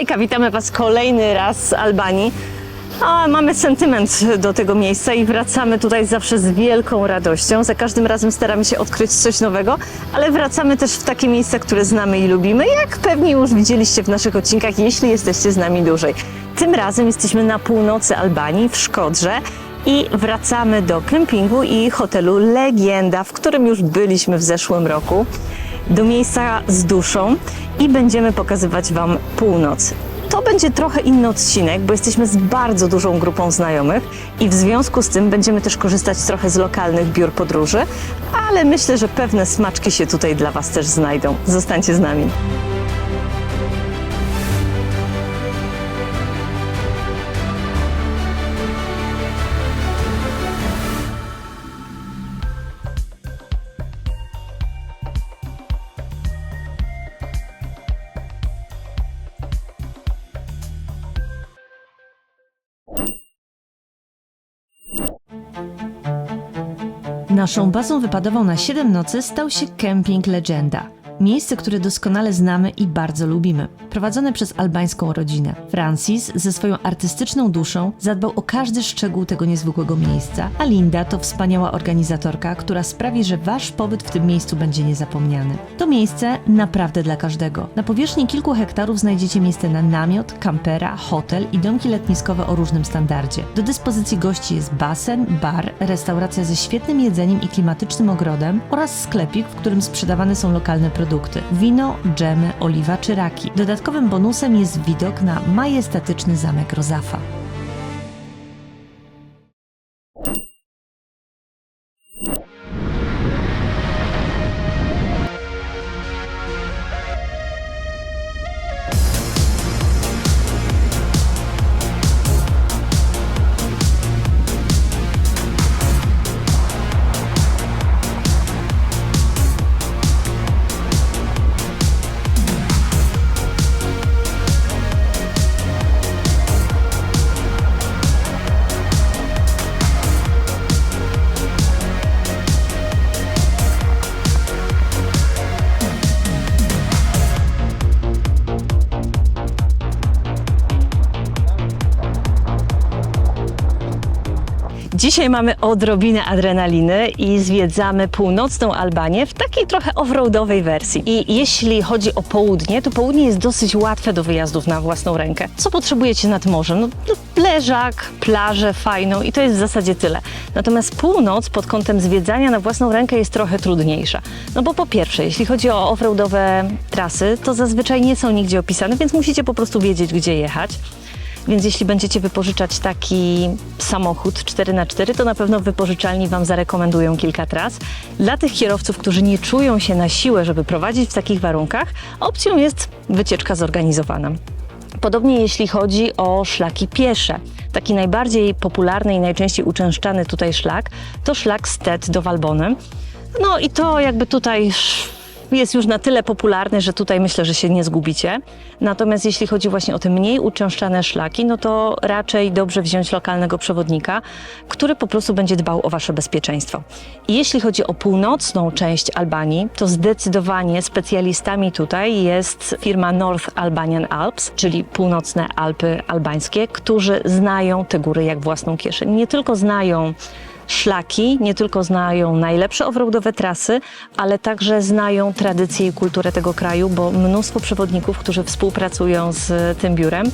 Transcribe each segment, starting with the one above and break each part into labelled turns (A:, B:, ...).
A: Hejka, witamy Was kolejny raz z Albanii. Mamy sentyment do tego miejsca i wracamy tutaj zawsze z wielką radością. Za każdym razem staramy się odkryć coś nowego, ale wracamy też w takie miejsca, które znamy i lubimy, jak pewnie już widzieliście w naszych odcinkach, jeśli jesteście z nami dłużej. Tym razem jesteśmy na północy Albanii, w Szkodrze i wracamy do kempingu i hotelu Legenda, w którym już byliśmy w zeszłym roku do miejsca z duszą i będziemy pokazywać Wam północ. To będzie trochę inny odcinek, bo jesteśmy z bardzo dużą grupą znajomych i w związku z tym będziemy też korzystać trochę z lokalnych biur podróży, ale myślę, że pewne smaczki się tutaj dla Was też znajdą. Zostańcie z nami.
B: Naszą bazą wypadową na 7 nocy stał się Camping Legenda. Miejsce, które doskonale znamy i bardzo lubimy. Prowadzone przez albańską rodzinę. Francis ze swoją artystyczną duszą zadbał o każdy szczegół tego niezwykłego miejsca, a Linda to wspaniała organizatorka, która sprawi, że wasz pobyt w tym miejscu będzie niezapomniany. To miejsce naprawdę dla każdego. Na powierzchni kilku hektarów znajdziecie miejsce na namiot, kampera, hotel i domki letniskowe o różnym standardzie. Do dyspozycji gości jest basen, bar, restauracja ze świetnym jedzeniem i klimatycznym ogrodem oraz sklepik, w którym sprzedawane są lokalne produkty: wino, dżemy, oliwa czy raki. Dodatkowym bonusem jest widok na majestatyczny zamek Rozafa.
A: Dzisiaj mamy odrobinę adrenaliny i zwiedzamy północną Albanię w takiej trochę offroadowej wersji. I jeśli chodzi o południe, to południe jest dosyć łatwe do wyjazdów na własną rękę. Co potrzebujecie nad morzem? No, no leżak, plażę fajną i to jest w zasadzie tyle. Natomiast północ pod kątem zwiedzania na własną rękę jest trochę trudniejsza. No bo po pierwsze, jeśli chodzi o offroadowe trasy, to zazwyczaj nie są nigdzie opisane, więc musicie po prostu wiedzieć, gdzie jechać. Więc jeśli będziecie wypożyczać taki samochód 4x4, to na pewno wypożyczalni Wam zarekomendują kilka tras. Dla tych kierowców, którzy nie czują się na siłę, żeby prowadzić w takich warunkach, opcją jest wycieczka zorganizowana. Podobnie jeśli chodzi o szlaki piesze. Taki najbardziej popularny i najczęściej uczęszczany tutaj szlak to szlak Stet do Walbony. No i to jakby tutaj jest już na tyle popularny, że tutaj myślę, że się nie zgubicie. Natomiast jeśli chodzi właśnie o te mniej uczęszczane szlaki, no to raczej dobrze wziąć lokalnego przewodnika, który po prostu będzie dbał o wasze bezpieczeństwo. I jeśli chodzi o północną część Albanii, to zdecydowanie specjalistami tutaj jest firma North Albanian Alps, czyli północne Alpy albańskie, którzy znają te góry jak własną kieszeń. Nie tylko znają szlaki, nie tylko znają najlepsze offroadowe trasy, ale także znają tradycję i kulturę tego kraju, bo mnóstwo przewodników, którzy współpracują z tym biurem,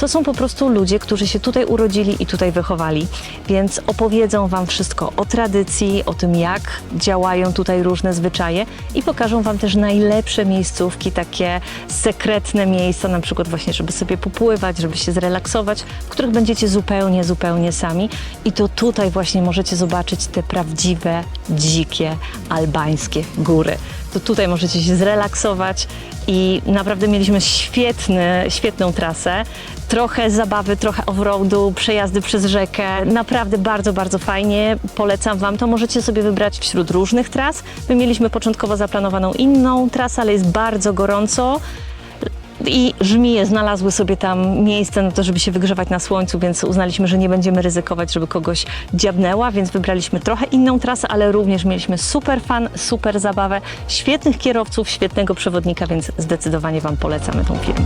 A: to są po prostu ludzie, którzy się tutaj urodzili i tutaj wychowali. Więc opowiedzą Wam wszystko o tradycji, o tym, jak działają tutaj różne zwyczaje i pokażą Wam też najlepsze miejscówki, takie sekretne miejsca, na przykład właśnie, żeby sobie popływać, żeby się zrelaksować, w których będziecie zupełnie, zupełnie sami. I to tutaj właśnie możecie zobaczyć te prawdziwe, dzikie, albańskie góry. To tutaj możecie się zrelaksować i naprawdę mieliśmy świetny, świetną trasę. Trochę zabawy, trochę offroadu, przejazdy przez rzekę. Naprawdę bardzo, bardzo fajnie. Polecam Wam to. Możecie sobie wybrać wśród różnych tras. My mieliśmy początkowo zaplanowaną inną trasę, ale jest bardzo gorąco. I żmije znalazły sobie tam miejsce na to, żeby się wygrzewać na słońcu, więc uznaliśmy, że nie będziemy ryzykować, żeby kogoś dziabnęła, więc wybraliśmy trochę inną trasę, ale również mieliśmy super fan, super zabawę, świetnych kierowców, świetnego przewodnika, więc zdecydowanie Wam polecamy tą firmę.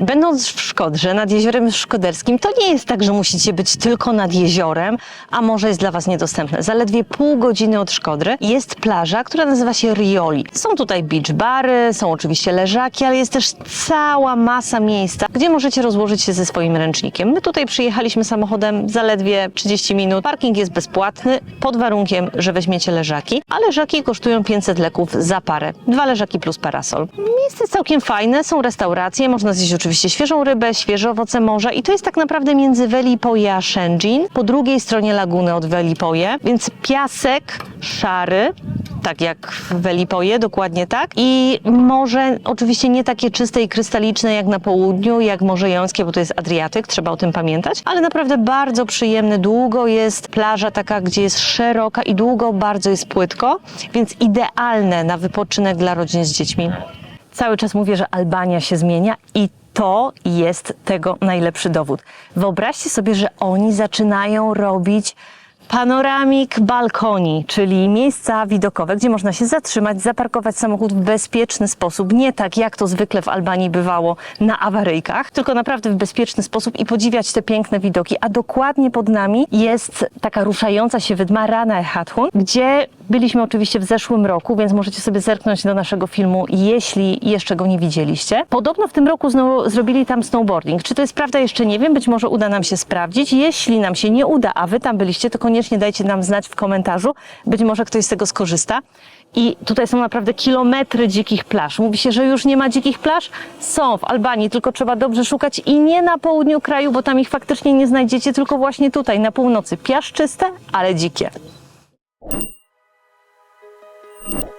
A: Będąc w Szkodrze, nad jeziorem Szkoderskim, to nie jest tak, że musicie być tylko nad jeziorem, a morze jest dla Was niedostępne. Zaledwie pół godziny od Szkodry jest plaża, która nazywa się Rioli. Są tutaj beach bary, są oczywiście leżaki, ale jest też cała masa miejsca, gdzie możecie rozłożyć się ze swoim ręcznikiem. My tutaj przyjechaliśmy samochodem zaledwie 30 minut. Parking jest bezpłatny, pod warunkiem, że weźmiecie leżaki, a leżaki kosztują 500 leków za parę. Dwa leżaki plus parasol. Miejsce jest całkiem fajne, są restauracje, można zjeść świeżą rybę, świeże owoce morza i to jest tak naprawdę między Welipoje a Shenzhen, po drugiej stronie laguny od Welipoje, więc piasek szary, tak jak w Welipoje, dokładnie tak. I morze oczywiście nie takie czyste i krystaliczne jak na południu, jak Morze Jońskie, bo to jest Adriatyk, trzeba o tym pamiętać, ale naprawdę bardzo przyjemny. Długo jest plaża taka, gdzie jest szeroka i długo bardzo jest płytko, więc idealne na wypoczynek dla rodzin z dziećmi. Cały czas mówię, że Albania się zmienia i to jest tego najlepszy dowód. Wyobraźcie sobie, że oni zaczynają robić panoramik balkoni, czyli miejsca widokowe, gdzie można się zatrzymać, zaparkować samochód w bezpieczny sposób, nie tak jak to zwykle w Albanii bywało na awaryjkach, tylko naprawdę w bezpieczny sposób i podziwiać te piękne widoki. A dokładnie pod nami jest taka ruszająca się wydma Rana Hathun, gdzie byliśmy oczywiście w zeszłym roku, więc możecie sobie zerknąć do naszego filmu, jeśli jeszcze go nie widzieliście. Podobno w tym roku znowu zrobili tam snowboarding. Czy to jest prawda, jeszcze nie wiem, być może uda nam się sprawdzić. Jeśli nam się nie uda, a wy tam byliście, to koniecznie dajcie nam znać w komentarzu. Być może ktoś z tego skorzysta. I tutaj są naprawdę kilometry dzikich plaż. Mówi się, że już nie ma dzikich plaż? Są w Albanii, tylko trzeba dobrze szukać i nie na południu kraju, bo tam ich faktycznie nie znajdziecie, tylko właśnie tutaj, na północy. Piaszczyste, ale dzikie. you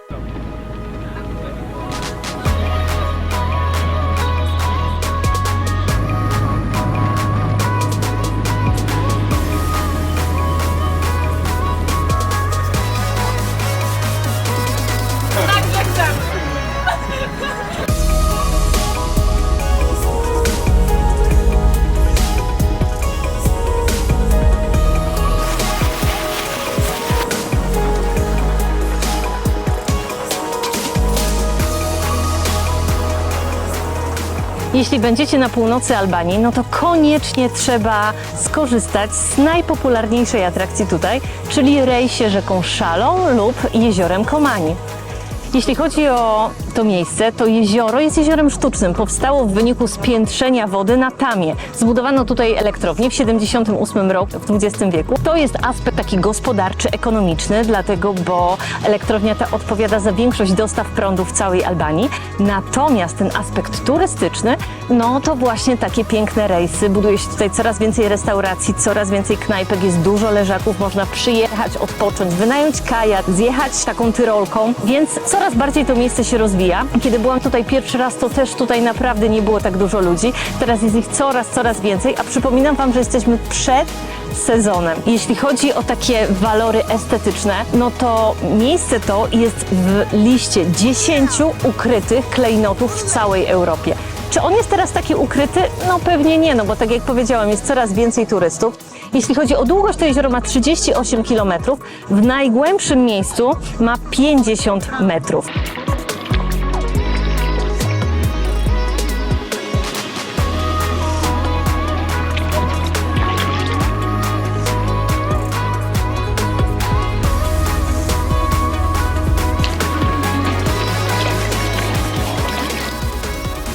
A: Jeśli będziecie na północy Albanii, no to koniecznie trzeba skorzystać z najpopularniejszej atrakcji tutaj, czyli rejsie rzeką Szalą lub jeziorem Komani. Jeśli chodzi o to miejsce, to jezioro jest jeziorem sztucznym. Powstało w wyniku spiętrzenia wody na tamie. Zbudowano tutaj elektrownię w 78 roku, w XX wieku. To jest aspekt taki gospodarczy, ekonomiczny, dlatego, bo elektrownia ta odpowiada za większość dostaw prądu w całej Albanii. Natomiast ten aspekt turystyczny, no to właśnie takie piękne rejsy. Buduje się tutaj coraz więcej restauracji, coraz więcej knajpek, jest dużo leżaków, można przyjechać, odpocząć, wynająć kajak, zjechać taką tyrolką, więc coraz bardziej to miejsce się rozwija. Kiedy byłam tutaj pierwszy raz, to też tutaj naprawdę nie było tak dużo ludzi. Teraz jest ich coraz, coraz więcej, a przypominam Wam, że jesteśmy przed sezonem. Jeśli chodzi o takie walory estetyczne, no to miejsce to jest w liście 10 ukrytych klejnotów w całej Europie. Czy on jest teraz taki ukryty? No pewnie nie, no bo tak jak powiedziałam, jest coraz więcej turystów. Jeśli chodzi o długość, to jezioro ma 38 km, w najgłębszym miejscu ma 50 metrów.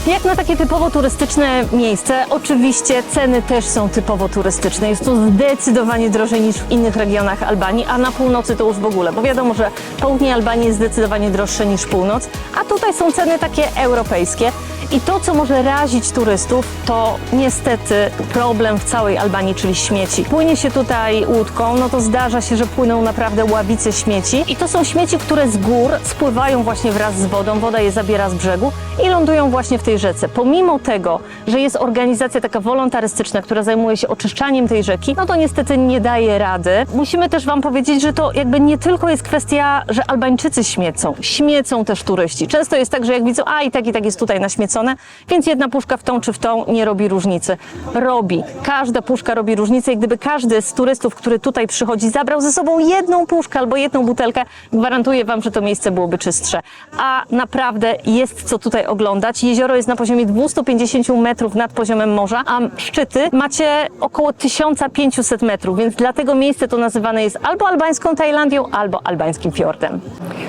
A: Jak na takie typowo turystyczne miejsce, oczywiście ceny też są typowo turystyczne. Jest to zdecydowanie drożej niż w innych regionach Albanii, a na północy to już w ogóle, bo wiadomo, że południe Albanii jest zdecydowanie droższe niż północ, a tutaj są ceny takie europejskie. I to, co może razić turystów, to niestety problem w całej Albanii, czyli śmieci. Płynie się tutaj łódką, no to zdarza się, że płyną naprawdę ławice śmieci. I to są śmieci, które z gór spływają właśnie wraz z wodą, woda je zabiera z brzegu i lądują właśnie w tej rzece. Pomimo tego, że jest organizacja taka wolontarystyczna, która zajmuje się oczyszczaniem tej rzeki, no to niestety nie daje rady. Musimy też Wam powiedzieć, że to jakby nie tylko jest kwestia, że Albańczycy śmiecą. Śmiecą też turyści. Często jest tak, że jak widzą, a i tak i tak jest tutaj naśmiecone, więc jedna puszka w tą czy w tą nie robi różnicy. Robi. Każda puszka robi różnicę i gdyby każdy z turystów, który tutaj przychodzi, zabrał ze sobą jedną puszkę albo jedną butelkę, gwarantuję Wam, że to miejsce byłoby czystsze. A naprawdę jest co tutaj oglądać. Jezioro jest na poziomie 250 metrów nad poziomem morza, a szczyty macie około 1500 metrów, więc dlatego miejsce to nazywane jest albo albańską Tajlandią, albo albańskim fiordem.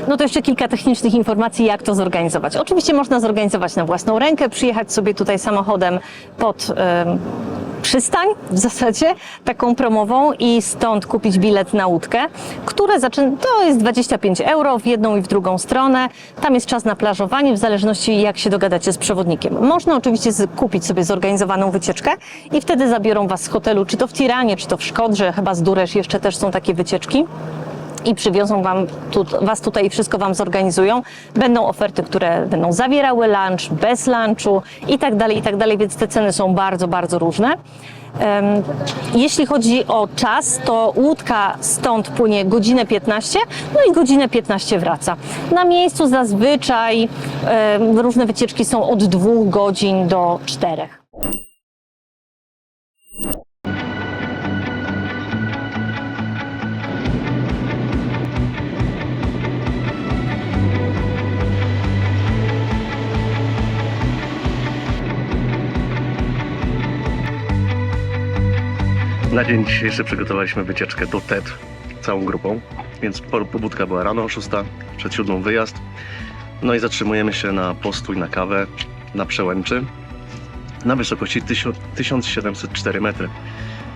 A: No to jeszcze kilka technicznych informacji, jak to zorganizować. Oczywiście można zorganizować na własną rękę, przyjechać sobie tutaj samochodem pod przystań w zasadzie, taką promową i stąd kupić bilet na łódkę, które zaczyna, to jest 25 euro w jedną i w drugą stronę. Tam jest czas na plażowanie, w zależności jak się dogadacie z przewodnikiem. Można oczywiście kupić sobie zorganizowaną wycieczkę i wtedy zabiorą Was z hotelu, czy to w Tiranie, czy to w Szkodrze, chyba z Duresz jeszcze też są takie wycieczki i przywiozą wam tu, was tutaj i wszystko wam zorganizują. Będą oferty, które będą zawierały lunch, bez lunchu i tak dalej, i tak dalej, więc te ceny są bardzo, bardzo różne. Jeśli chodzi o czas, to łódka stąd płynie godzinę 15, no i godzinę 15 wraca. Na miejscu zazwyczaj różne wycieczki są od dwóch godzin do czterech.
C: Na dzień dzisiejszy przygotowaliśmy wycieczkę do TED całą grupą, więc po- pobudka była rano o 6, przed siódmą wyjazd. No i zatrzymujemy się na postój, na kawę, na przełęczy na wysokości 1000 1704 metry.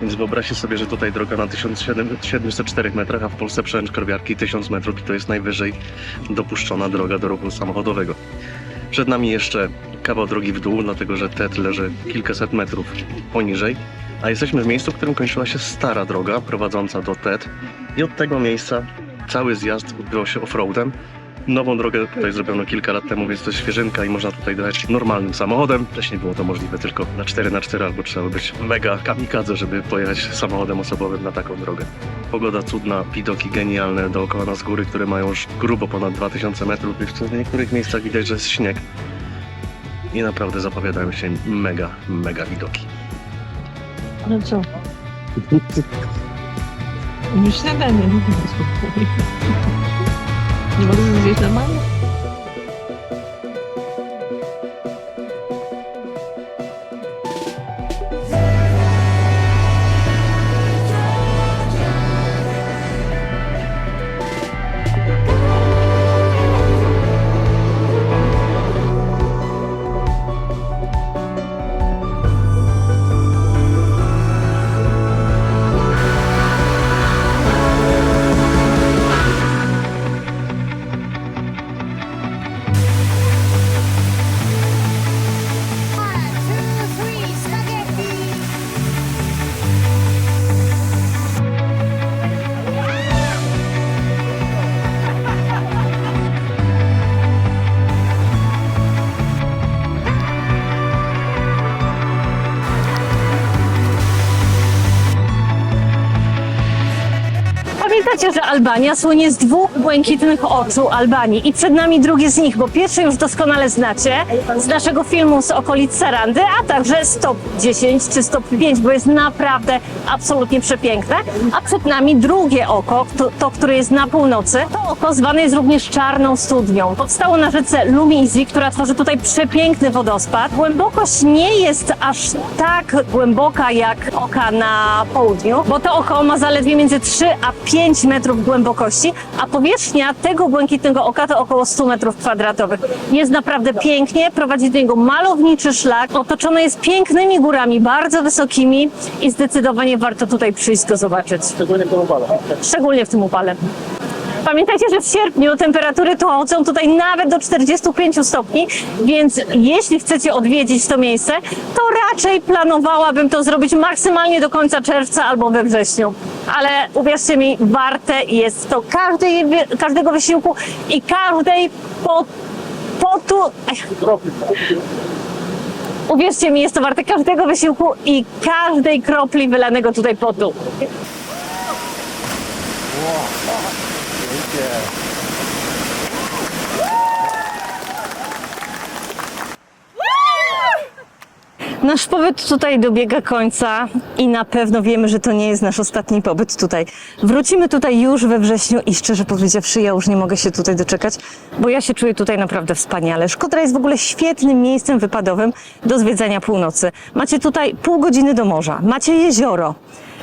C: Więc wyobraźcie sobie, że tutaj droga na 1704 metrach, a w Polsce przełęcz Korbiarki 1000 metrów i to jest najwyżej dopuszczona droga do ruchu samochodowego. Przed nami jeszcze kawał drogi w dół, dlatego że TED leży kilkaset metrów poniżej, a jesteśmy w miejscu, w którym kończyła się stara droga prowadząca do TED i od tego miejsca cały zjazd odbywał się offroadem. Nową drogę tutaj zrobiono kilka lat temu, więc to jest świeżynka i można tutaj dojechać normalnym samochodem. Wcześniej było to możliwe tylko na 4x4 albo trzeba być mega kamikadze, żeby pojechać samochodem osobowym na taką drogę. Pogoda cudna, widoki genialne dookoła nas góry, które mają już grubo ponad 2000 metrów. Jeszcze w niektórych miejscach widać, że jest śnieg. I naprawdę zapowiadają się mega, mega widoki.
D: No co? Już śniadanie, nie wiem, spokój. Nie mogę
A: że Albania słynie z dwóch błękitnych oczu Albanii i przed nami drugie z nich, bo pierwsze już doskonale znacie z naszego filmu z okolic Sarandy, a także stop 10 czy stop 5, bo jest naprawdę absolutnie przepiękne. A przed nami drugie oko, to, to które jest na północy. To oko zwane jest również czarną studnią. Powstało na rzece Lumizi, która tworzy tutaj przepiękny wodospad. Głębokość nie jest aż tak głęboka jak oka na południu, bo to oko ma zaledwie między 3 a 5 metrów głębokości, a powierzchnia tego błękitnego oka to około 100 metrów kwadratowych. Jest naprawdę pięknie, prowadzi do niego malowniczy szlak, otoczony jest pięknymi górami, bardzo wysokimi i zdecydowanie warto tutaj przyjść go zobaczyć. Szczególnie w tym upale. Pamiętajcie, że w sierpniu temperatury tu chodzą tutaj nawet do 45 stopni, więc jeśli chcecie odwiedzić to miejsce, to raczej planowałabym to zrobić maksymalnie do końca czerwca albo we wrześniu. Ale uwierzcie mi, warte jest to każdej, każdego wysiłku i każdej po, potu... Uwierzcie mi, jest to warte każdego wysiłku i każdej kropli wylanego tutaj potu. Nasz pobyt tutaj dobiega końca i na pewno wiemy, że to nie jest nasz ostatni pobyt tutaj. Wrócimy tutaj już we wrześniu i szczerze powiedziawszy, ja już nie mogę się tutaj doczekać, bo ja się czuję tutaj naprawdę wspaniale. Szkodra jest w ogóle świetnym miejscem wypadowym do zwiedzania północy. Macie tutaj pół godziny do morza, macie jezioro.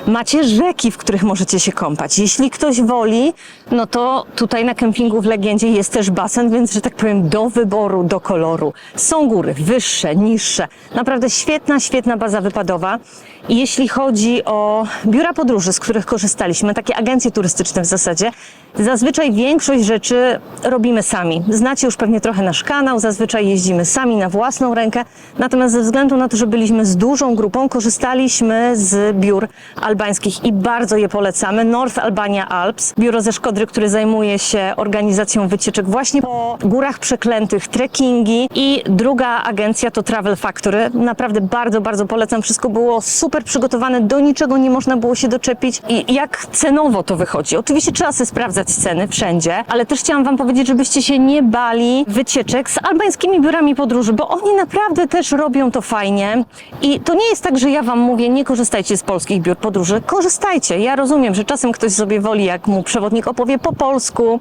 A: Macie rzeki, w których możecie się kąpać. Jeśli ktoś woli, no to tutaj na kempingu w Legendzie jest też basen, więc, że tak powiem, do wyboru, do koloru. Są góry, wyższe, niższe. Naprawdę świetna, świetna baza wypadowa. Jeśli chodzi o biura podróży, z których korzystaliśmy, takie agencje turystyczne w zasadzie, zazwyczaj większość rzeczy robimy sami. Znacie już pewnie trochę nasz kanał, zazwyczaj jeździmy sami na własną rękę. Natomiast ze względu na to, że byliśmy z dużą grupą, korzystaliśmy z biur albańskich i bardzo je polecamy. North Albania Alps, biuro ze Szkodry, które zajmuje się organizacją wycieczek właśnie po górach przeklętych, trekkingi i druga agencja to Travel Factory. Naprawdę bardzo, bardzo polecam. Wszystko było super przygotowane, do niczego nie można było się doczepić i jak cenowo to wychodzi. Oczywiście trzeba sobie sprawdzać ceny wszędzie, ale też chciałam Wam powiedzieć, żebyście się nie bali wycieczek z albańskimi biurami podróży, bo oni naprawdę też robią to fajnie i to nie jest tak, że ja Wam mówię, nie korzystajcie z polskich biur podróży. Korzystajcie. Ja rozumiem, że czasem ktoś sobie woli, jak mu przewodnik opowie po polsku,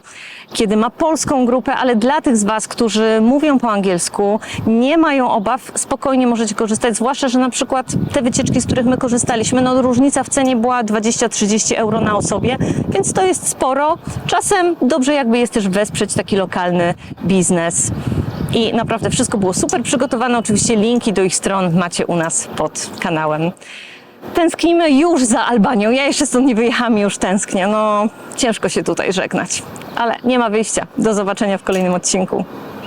A: kiedy ma polską grupę, ale dla tych z Was, którzy mówią po angielsku, nie mają obaw, spokojnie możecie korzystać, zwłaszcza, że na przykład te wycieczki, z których my korzystaliśmy, no różnica w cenie była 20-30 euro na osobie, więc to jest sporo. Czasem dobrze jakby jest też wesprzeć taki lokalny biznes. I naprawdę wszystko było super przygotowane. Oczywiście linki do ich stron macie u nas pod kanałem. Tęsknimy już za Albanią. Ja jeszcze stąd nie wyjechałam już tęsknię. No, ciężko się tutaj żegnać. Ale nie ma wyjścia. Do zobaczenia w kolejnym odcinku.